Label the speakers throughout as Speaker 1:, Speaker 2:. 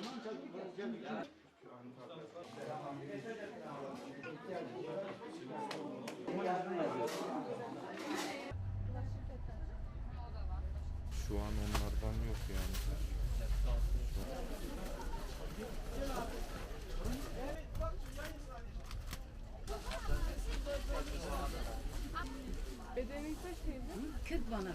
Speaker 1: Şu an onlardan yok yani.
Speaker 2: Bedenin kaç teyze?
Speaker 3: 40 bana ver.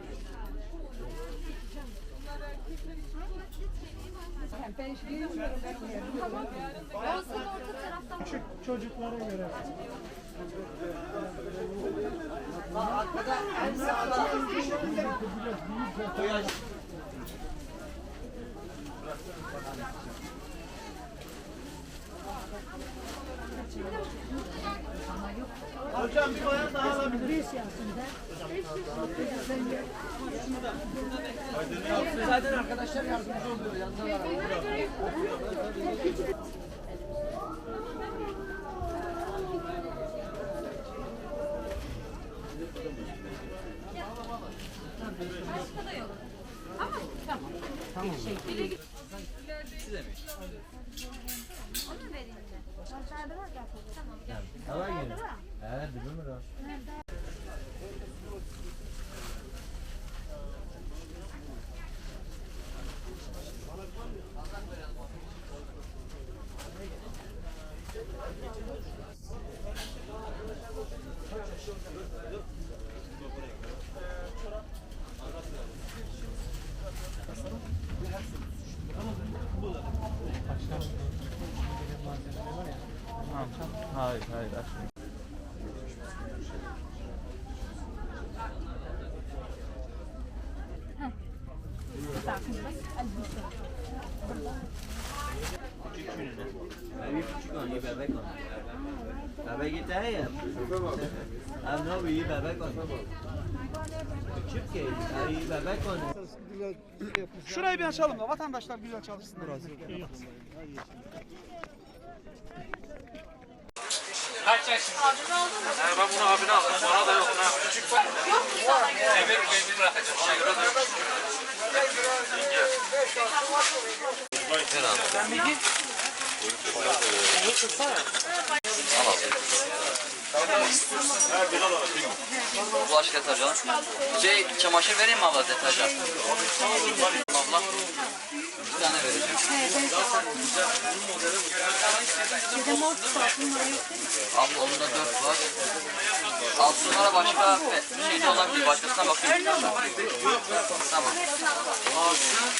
Speaker 4: beklemezdim.
Speaker 2: Ben hiç bilmiyorum.
Speaker 5: çocuklara göre. Hocam Zaten arkadaşlar yardımcı oluyor. Yandalar.
Speaker 4: Hava gelin. He, değil mi lan? Hayır, hayır. açmayın.
Speaker 6: bir küçük on iyi bebek on. Bebek yeter ya. Abi ne bu iyi bebek on. Küçük ki iyi bebek on.
Speaker 5: Şurayı bir açalım da vatandaşlar güzel çalışsınlar.
Speaker 7: ben bunu abine aldım. Bana da yok. Küçük var. Emir Bey'in bırakacağım. Şey, burada yok.
Speaker 6: Bulaşık deterjan. Şey çamaşır vereyim mi abla deterjan? Abla. Bir tane vereceğim. Abla onda dört var. Alt numara başka şey de olabilir. Başkasına bakıyorum. Tamam.